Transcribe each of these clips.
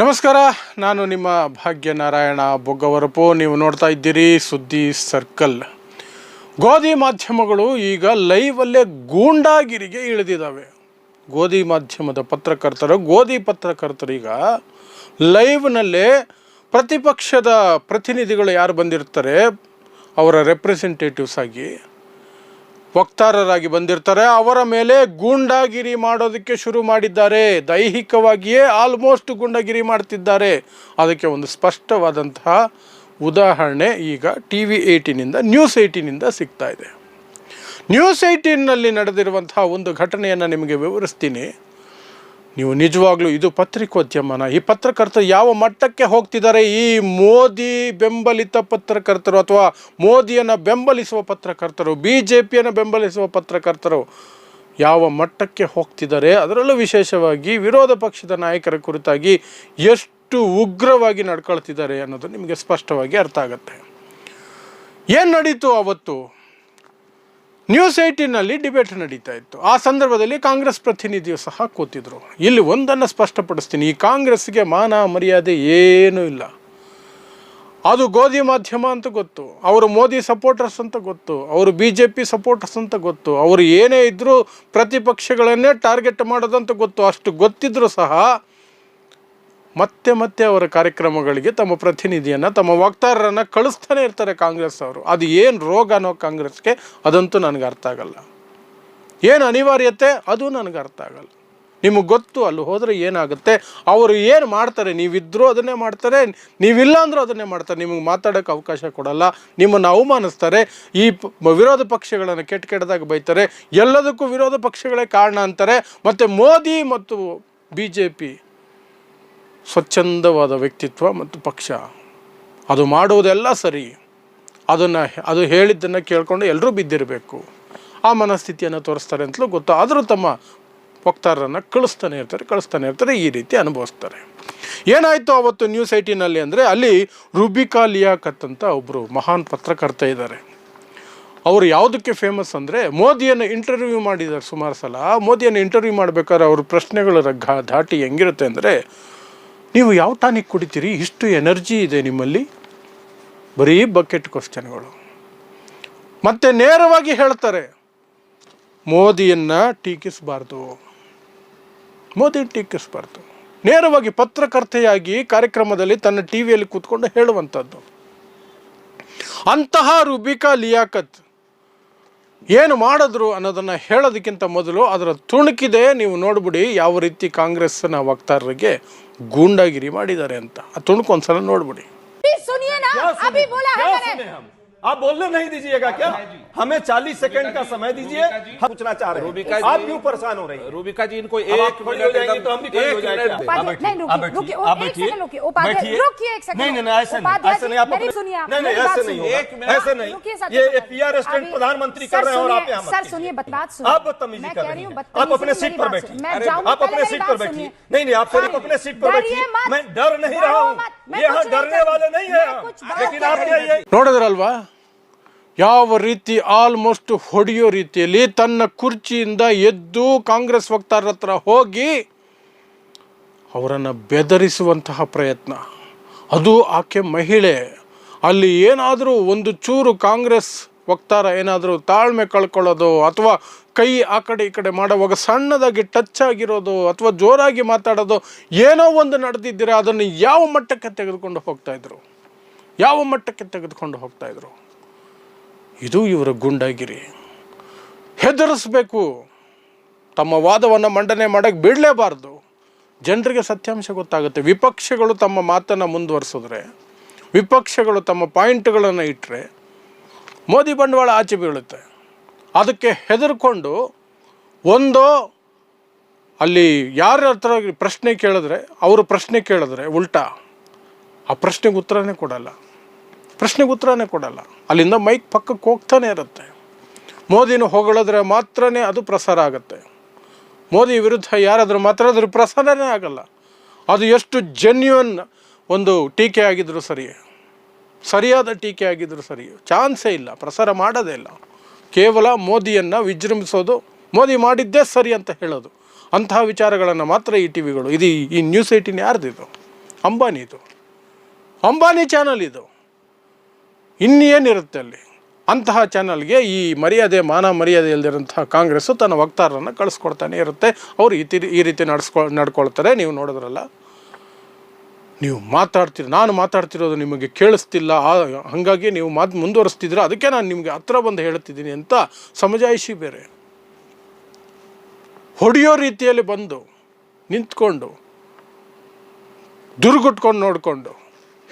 ನಮಸ್ಕಾರ, ನಾನು ನಿಮ್ಮ ಭಾಗ್ಯನಾರಾಯಣ ಬೊಗ್ಗವರಪು. ನೀವು ನೋಡ್ತಾ ಇದ್ದೀರಿ ಸುದ್ದಿ ಸರ್ಕಲ್. ಗೋಧಿ ಮಾಧ್ಯಮಗಳು ಈಗ ಲೈವಲ್ಲೇ ಗೂಂಡಾಗಿರಿಗೆ ಇಳಿದಿದ್ದಾವೆ. ಗೋಧಿ ಮಾಧ್ಯಮದ ಪತ್ರಕರ್ತರು, ಗೋಧಿ ಪತ್ರಕರ್ತರೀಗ ಲೈವ್ನಲ್ಲೇ ಪ್ರತಿಪಕ್ಷದ ಪ್ರತಿನಿಧಿಗಳು ಯಾರು ಬಂದಿರ್ತಾರೆ, ಅವರ ರೆಪ್ರೆಸೆಂಟೇಟಿವ್ಸ್ ಆಗಿ ವಕ್ತಾರರಾಗಿ ಬಂದಿರ್ತಾರೆ. ಅವರ ಮೇಲೆ ಗೂಂಡಾಗಿರಿ ಮಾಡೋದಕ್ಕೆ ಶುರು ಮಾಡಿದ್ದಾರೆ. ದೈಹಿಕವಾಗಿಯೇ ಆಲ್ಮೋಸ್ಟ್ ಗೂಂಡಾಗಿರಿ ಮಾಡ್ತಿದ್ದಾರೆ. ಅದಕ್ಕೆ ಒಂದು ಸ್ಪಷ್ಟವಾದಂತಹ ಉದಾಹರಣೆ ಈಗ ಟಿ ವಿ ಏಯ್ಟಿನಿಂದ ನ್ಯೂಸ್ ಏಯ್ಟಿನಿಂದ ಸಿಗ್ತಾ ಇದೆ. ನ್ಯೂಸ್ ಏಯ್ಟೀನ್ನಲ್ಲಿ ನಡೆದಿರುವಂತಹ ಒಂದು ಘಟನೆಯನ್ನು ನಿಮಗೆ ವಿವರಿಸ್ತೀನಿ. ನೀವು ನಿಜವಾಗ್ಲೂ ಇದು ಪತ್ರಿಕೋದ್ಯಮನ. ಈ ಪತ್ರಕರ್ತರು ಯಾವ ಮಟ್ಟಕ್ಕೆ ಹೋಗ್ತಿದ್ದಾರೆ? ಈ ಮೋದಿ ಬೆಂಬಲಿತ ಪತ್ರಕರ್ತರು ಅಥವಾ ಮೋದಿಯನ್ನು ಬೆಂಬಲಿಸುವ ಪತ್ರಕರ್ತರು ಬಿ ಜೆ ಪಿಯನ್ನು ಬೆಂಬಲಿಸುವ ಪತ್ರಕರ್ತರು ಯಾವ ಮಟ್ಟಕ್ಕೆ ಹೋಗ್ತಿದ್ದಾರೆ? ಅದರಲ್ಲೂ ವಿಶೇಷವಾಗಿ ವಿರೋಧ ಪಕ್ಷದ ನಾಯಕರ ಕುರಿತಾಗಿ ಎಷ್ಟು ಉಗ್ರವಾಗಿ ನಡ್ಕೊಳ್ತಿದ್ದಾರೆ ಅನ್ನೋದು ನಿಮಗೆ ಸ್ಪಷ್ಟವಾಗಿ ಅರ್ಥ ಆಗುತ್ತೆ. ಏನು ನಡೀತು ಅವತ್ತು? ನ್ಯೂಸ್ ಏಯ್ಟೀನಲ್ಲಿ ಡಿಬೇಟ್ ನಡೀತಾ ಇತ್ತು. ಆ ಸಂದರ್ಭದಲ್ಲಿ ಕಾಂಗ್ರೆಸ್ ಪ್ರತಿನಿಧಿಯು ಸಹ ಕೂತಿದ್ರು. ಇಲ್ಲಿ ಒಂದನ್ನು ಸ್ಪಷ್ಟಪಡಿಸ್ತೀನಿ. ಈ ಕಾಂಗ್ರೆಸ್ಗೆ ಮಾನ ಮರ್ಯಾದೆ ಏನೂ ಇಲ್ಲ. ಅದು ಗೋಧಿ ಮಾಧ್ಯಮ ಅಂತ ಗೊತ್ತು. ಅವರು ಮೋದಿ ಸಪೋರ್ಟರ್ಸ್ ಅಂತ ಗೊತ್ತು. ಅವರು ಬಿ ಜೆ ಪಿ ಸಪೋರ್ಟರ್ಸ್ ಅಂತ ಗೊತ್ತು. ಅವರು ಏನೇ ಇದ್ದರೂ ಪ್ರತಿಪಕ್ಷಗಳನ್ನೇ ಟಾರ್ಗೆಟ್ ಮಾಡೋದಂತ ಗೊತ್ತು. ಅಷ್ಟು ಗೊತ್ತಿದ್ದರೂ ಸಹ ಮತ್ತೆ ಮತ್ತೆ ಅವರ ಕಾರ್ಯಕ್ರಮಗಳಿಗೆ ತಮ್ಮ ಪ್ರತಿನಿಧಿಯನ್ನು, ತಮ್ಮ ವಕ್ತಾರರನ್ನು ಕಳಿಸ್ತಾನೆ ಇರ್ತಾರೆ ಕಾಂಗ್ರೆಸ್ ಅವರು. ಅದು ಏನು ರೋಗ ಅನ್ನೋ ಕಾಂಗ್ರೆಸ್ಗೆ ಅದಂತೂ ನನಗೆ ಅರ್ಥ ಆಗಲ್ಲ. ಏನು ಅನಿವಾರ್ಯತೆ ಅದು ನನಗೆ ಅರ್ಥ ಆಗಲ್ಲ. ನಿಮಗೆ ಗೊತ್ತು, ಅಲ್ಲಿ ಹೋದರೆ ಏನಾಗುತ್ತೆ? ಅವರು ಏನು ಮಾಡ್ತಾರೆ? ನೀವಿದ್ದರೂ ಅದನ್ನೇ ಮಾಡ್ತಾರೆ, ನೀವಿಲ್ಲ ಅಂದರೂ ಅದನ್ನೇ ಮಾಡ್ತಾರೆ. ನಿಮಗೆ ಮಾತಾಡೋಕ್ಕೆ ಅವಕಾಶ ಕೊಡಲ್ಲ. ನಿಮ್ಮನ್ನು ಅವಮಾನಿಸ್ತಾರೆ. ಈ ವಿರೋಧ ಪಕ್ಷಗಳನ್ನು ಕೆಟ್ಟ ಕೆಟ್ಟದಾಗ ಬೈತಾರೆ. ಎಲ್ಲದಕ್ಕೂ ವಿರೋಧ ಪಕ್ಷಗಳೇ ಕಾರಣ ಅಂತಾರೆ. ಮತ್ತು ಮೋದಿ ಮತ್ತು ಬಿ ಜೆ ಪಿ ಸ್ವಚ್ಛಂದವಾದ ವ್ಯಕ್ತಿತ್ವ ಮತ್ತು ಪಕ್ಷ. ಅದು ಮಾಡುವುದೆಲ್ಲ ಸರಿ. ಅದನ್ನು ಅದು ಹೇಳಿದ್ದನ್ನು ಕೇಳಿಕೊಂಡು ಎಲ್ಲರೂ ಬಿದ್ದಿರಬೇಕು. ಆ ಮನಸ್ಥಿತಿಯನ್ನು ತೋರಿಸ್ತಾರೆ ಅಂತಲೂ ಗೊತ್ತು. ಆದರೂ ತಮ್ಮ ವಕ್ತಾರರನ್ನು ಕಳಿಸ್ತಾನೆ ಇರ್ತಾರೆ ಕಳಿಸ್ತಾನೆ ಇರ್ತಾರೆ, ಈ ರೀತಿ ಅನುಭವಿಸ್ತಾರೆ. ಏನಾಯಿತು ಅವತ್ತು ನ್ಯೂಸ್ ಏಯ್ಟೀನಲ್ಲಿ ಅಂದರೆ ಅಲ್ಲಿ ರುಬಿಕಾ ಲಿಯಾಕತ್ ಅಂತ ಒಬ್ಬರು ಮಹಾನ್ ಪತ್ರಕರ್ತ ಇದ್ದಾರೆ. ಅವರು ಯಾವುದಕ್ಕೆ ಫೇಮಸ್ ಅಂದರೆ ಮೋದಿಯನ್ನು ಇಂಟರ್ವ್ಯೂ ಮಾಡಿದ್ದಾರೆ ಸುಮಾರು ಸಲ, ಮೋದಿಯನ್ನು ಇಂಟರ್ವ್ಯೂ ಮಾಡಬೇಕಾದ್ರೆ ಅವ್ರ ಪ್ರಶ್ನೆಗಳ ರಗ್ಗ ಧಾಟಿ ಹೆಂಗಿರುತ್ತೆ ಅಂದರೆ ನೀವು ಯಾವ ಟಾನಿಕ್ ಕುಡಿತೀರಿ? ಇಷ್ಟು ಎನರ್ಜಿ ಇದೆ ನಿಮ್ಮಲ್ಲಿ? ಬರೀ ಬಕೆಟ್ ಕ್ವಶನ್ಗಳು ಮತ್ತೆ ನೇರವಾಗಿ ಹೇಳ್ತಾರೆ, ಮೋದಿಯನ್ನು ಟೀಕಿಸಬಾರ್ದು. ಮೋದಿ ಟೀಕಿಸಬಾರ್ದು. ನೇರವಾಗಿ ಪತ್ರಕರ್ತೆಯಾಗಿ ಕಾರ್ಯಕ್ರಮದಲ್ಲಿ ತನ್ನ ಟಿ ವಿಯಲ್ಲಿ ಕೂತ್ಕೊಂಡು ಹೇಳುವಂಥದ್ದು. ಅಂತಹ ರುಬಿಕಾ ಲಿಯಾಕತ್ ಏನು ಮಾಡಿದ್ರು ಅನ್ನೋದನ್ನು ಹೇಳೋದಕ್ಕಿಂತ ಮೊದಲು ಅದರ ತುಣುಕಿದೆ. ನೀವು ನೋಡ್ಬಿಡಿ ಯಾವ ರೀತಿ ಕಾಂಗ್ರೆಸ್ನ ವಕ್ತಾರರಿಗೆ ಗೂಂಡಾಗಿರಿ ಮಾಡಿದ್ದಾರೆ ಅಂತ. ಆ ತುಣುಕು ಒಂದ್ಸಲ ನೋಡ್ಬಿಡಿ. आप बोलने नहीं दीजिएगा क्या? हमें 40 सेकंड का समय दीजिए। हम पूछना चाह रहे हैं। आप क्यों परेशान हो रही है? रूबिका जी इनको एक मिनट तो हम भी एक मिनट प्रधानमंत्री कर रहे हैं और आप सर सुनिए बात आप बदतमीजी कर रही हैं। आप अपने सीट पर बैठिए। आप अपने सीट पर बैठिए। नहीं नहीं आप अपने सीट पर बैठिए। मैं डर नहीं रहा हूँ। यहाँ कुछ नहीं डरने कर- वाले नहीं मैं है कुछ बात लेकिन कह आप रही क्या हूँ। ये ನೋಡಿದ್ರಲ್ವಾ ಯಾವ ರೀತಿ ಆಲ್ಮೋಸ್ಟ್ ಹೊಡೆಯೋ ರೀತಿಯಲ್ಲಿ ತನ್ನ ಕುರ್ಚಿಯಿಂದ ಎದ್ದು ಕಾಂಗ್ರೆಸ್ ವಕ್ತಾರರ ಹತ್ರ ಹೋಗಿ ಅವರನ್ನು ಬೆದರಿಸುವಂತಹ ಪ್ರಯತ್ನ ಅದು ಆಕೆ ಮಹಿಳೆ ಅಲ್ಲಿ ಏನಾದರೂ ಒಂದು ಚೂರು ಕಾಂಗ್ರೆಸ್ ವಕ್ತಾರ ಏನಾದರೂ ತಾಳ್ಮೆ ಕಳ್ಕೊಳ್ಳೋದು ಅಥವಾ ಕೈ ಆ ಕಡೆ ಈ ಕಡೆ ಮಾಡುವಾಗ ಸಣ್ಣದಾಗಿ ಟಚ್ ಆಗಿರೋದು ಅಥವಾ ಜೋರಾಗಿ ಮಾತಾಡೋದು ಏನೋ ಒಂದು ನಡೆದಿದ್ದರೆ ಅದನ್ನು ಯಾವ ಮಟ್ಟಕ್ಕೆ ತೆಗೆದುಕೊಂಡು ಹೋಗ್ತಾಯಿದ್ರು ಯಾವ ಮಟ್ಟಕ್ಕೆ ತೆಗೆದುಕೊಂಡು ಹೋಗ್ತಾಯಿದ್ರು ಇದು ಇವರ ಗುಂಡಾಗಿರಿ. ಹೆದರಿಸ್ಬೇಕು. ತಮ್ಮ ವಾದವನ್ನು ಮಂಡನೆ ಮಾಡೋಕ್ಕೆ ಬಿಡಲೇಬಾರ್ದು. ಜನರಿಗೆ ಸತ್ಯಾಂಶ ಗೊತ್ತಾಗುತ್ತೆ. ವಿಪಕ್ಷಗಳು ತಮ್ಮ ಮಾತನ್ನು ಮುಂದುವರಿಸಿದ್ರೆ, ವಿಪಕ್ಷಗಳು ತಮ್ಮ ಪಾಯಿಂಟ್ಗಳನ್ನು ಇಟ್ಟರೆ ಮೋದಿ ಬಂಡವಾಳ ಆಚೆ ಬೀಳುತ್ತೆ. ಅದಕ್ಕೆ ಹೆದರ್ಕೊಂಡು ಒಂದು ಅಲ್ಲಿ ಯಾರ ಹತ್ರ ಪ್ರಶ್ನೆ ಕೇಳಿದ್ರೆ, ಅವರು ಪ್ರಶ್ನೆ ಕೇಳಿದ್ರೆ ಉಲ್ಟಾ, ಆ ಪ್ರಶ್ನೆಗೆ ಉತ್ತರನೇ ಕೊಡಲ್ಲ. ಪ್ರಶ್ನೆಗೆ ಉತ್ತರನೇ ಕೊಡಲ್ಲ. ಅಲ್ಲಿಂದ ಮೈಕ್ ಪಕ್ಕಕ್ಕೆ ಹೋಗ್ತಾನೆ ಇರುತ್ತೆ. ಮೋದಿನ ಹೊಗಳಿದ್ರೆ ಮಾತ್ರನೇ ಅದು ಪ್ರಸಾರ ಆಗುತ್ತೆ. ಮೋದಿ ವಿರುದ್ಧ ಯಾರಾದರೂ ಮಾತಾಡಿದ್ರೆ ಪ್ರಸಾರನೇ ಆಗಲ್ಲ. ಅದು ಎಷ್ಟು ಜೆನ್ಯೂನ್ ಒಂದು ಟೀಕೆ ಆಗಿದ್ರು ಸರಿ ಸರಿಯಾದ ಟೀಕೆ ಆಗಿದ್ದರೂ ಸರಿ, ಚಾನ್ಸೇ ಇಲ್ಲ, ಪ್ರಸಾರ ಮಾಡೋದೇ ಇಲ್ಲ. ಕೇವಲ ಮೋದಿಯನ್ನು ವಿಜೃಂಭಿಸೋದು, ಮೋದಿ ಮಾಡಿದ್ದೇ ಸರಿ ಅಂತ ಹೇಳೋದು. ಅಂತಹ ವಿಚಾರಗಳನ್ನು ಮಾತ್ರ ಈ ಟಿ ವಿಗಳು ಇದು ಈ ನ್ಯೂಸ್ ಏಟಿನ ಯಾರ್ದಿದು ಅಂಬಾನಿದು ಅಂಬಾನಿ ಚಾನಲ್ ಇದು. ಇನ್ನೇನಿರುತ್ತೆ ಅಲ್ಲಿ? ಅಂತಹ ಚಾನಲ್ಗೆ ಈ ಮರ್ಯಾದೆ, ಮಾನ ಮರ್ಯಾದೆ ಇಲ್ಲದಿರೋಂತಹ ಕಾಂಗ್ರೆಸ್ಸು ತನ್ನ ವಕ್ತಾರರನ್ನು ಕಳಿಸ್ಕೊಡ್ತಾನೆ ಇರುತ್ತೆ. ಅವರು ಈ ಈ ರೀತಿ ನಡೆಸ್ಕೊ, ನಡ್ಕೊಳ್ತಾರೆ, ನೀವು ನೋಡಿದ್ರಲ್ಲ. ನೀವು ಮಾತಾಡ್ತೀರ, ನಾನು ಮಾತಾಡ್ತಿರೋದು ನಿಮಗೆ ಕೇಳಿಸ್ತಿಲ್ಲ ಹಾಗಾಗಿ ನೀವು ಮಾತು ಮುಂದುವರಿಸ್ತಿದ್ರೆ ಅದಕ್ಕೆ ನಾನು ನಿಮಗೆ ಹತ್ರ ಬಂದು ಹೇಳ್ತಿದ್ದೀನಿ ಅಂತ ಸಮಜಾಯಿಷಿ ಬೇರೆ. ಹೊಡೆಯೋ ರೀತಿಯಲ್ಲಿ ಬಂದು, ನಿಂತ್ಕೊಂಡು, ದುರ್ಗುಟ್ಕೊಂಡು ನೋಡಿಕೊಂಡು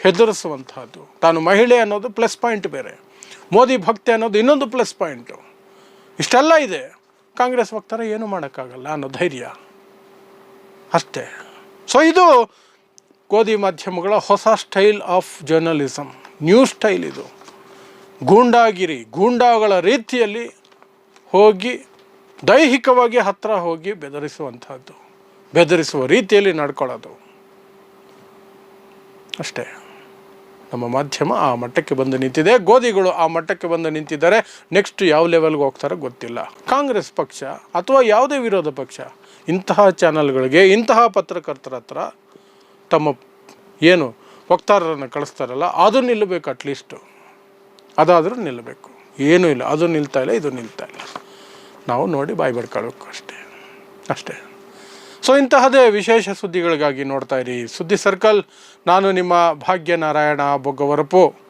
ಹೆದರಿಸುವಂತಹದ್ದು. ತಾನು ಮಹಿಳೆ ಅನ್ನೋದು ಪ್ಲಸ್ ಪಾಯಿಂಟ್ ಬೇರೆ. ಮೋದಿ ಭಕ್ತಿ ಅನ್ನೋದು ಇನ್ನೊಂದು ಪ್ಲಸ್ ಪಾಯಿಂಟು. ಇಷ್ಟೆಲ್ಲ ಇದೆ. ಕಾಂಗ್ರೆಸ್ ವಕ್ತಾರ ಏನೂ ಮಾಡೋಕ್ಕಾಗಲ್ಲ ಅನ್ನೋ ಧೈರ್ಯ. ಅಷ್ಟೇ. ಸೊ ಇದು ಗೋಧಿ ಮಾಧ್ಯಮಗಳ ಹೊಸ style of journalism new style ಇದು. ಗೂಂಡಾಗಿರಿ. ಗೂಂಡಾಗಳ ರೀತಿಯಲ್ಲಿ ಹೋಗಿ, ದೈಹಿಕವಾಗಿ ಹತ್ತಿರ ಹೋಗಿ ಬೆದರಿಸುವಂಥದ್ದು. ಬೆದರಿಸುವ ರೀತಿಯಲ್ಲಿ ನಡ್ಕೊಳ್ಳೋದು. ಅಷ್ಟೇ. ನಮ್ಮ ಮಾಧ್ಯಮ ಆ ಮಟ್ಟಕ್ಕೆ ಬಂದು ನಿಂತಿದೆ. ಗೋಧಿಗಳು ಆ ಮಟ್ಟಕ್ಕೆ ಬಂದು ನಿಂತಿದ್ದಾರೆ. ನೆಕ್ಸ್ಟ್ ಯಾವ ಲೆವೆಲ್ಗೆ ಹೋಗ್ತಾರೋ ಗೊತ್ತಿಲ್ಲ. ಕಾಂಗ್ರೆಸ್ ಪಕ್ಷ ಅಥವಾ ಯಾವುದೇ ವಿರೋಧ ಪಕ್ಷ, ಇಂತಹ ಚಾನಲ್ಗಳಿಗೆ, ಇಂತಹ ಪತ್ರಕರ್ತರ ಹತ್ರ ತಮ್ಮ ಏನು ವಕ್ತಾರರನ್ನು ಕಳಿಸ್ತಾರಲ್ಲ, ಅದು ನಿಲ್ಲಬೇಕು ಅಟ್ಲೀಸ್ಟು ಅದಾದರೂ ನಿಲ್ಲಬೇಕು. ಏನೂ ಇಲ್ಲ. ಅದು ನಿಲ್ತಾ ಇಲ್ಲ, ಇದು ನಿಲ್ತಾ ಇಲ್ಲ. ನಾವು ನೋಡಿ ಬಾಯಿ ಬಡ್ಕೊಳ್ಬೇಕು ಅಷ್ಟೇ. ಅಷ್ಟೇ. ಸೊ ಇಂತಹದೇ ವಿಶೇಷ ಸುದ್ದಿಗಳಿಗಾಗಿ ನೋಡ್ತಾ ಇರಿ. ಸುದ್ದಿ ಸರ್ಕಲ್, ನಾನು ನಿಮ್ಮ ಭಾಗ್ಯ ನಾರಾಯಣ ಬೊಗ್ಗವರಪು.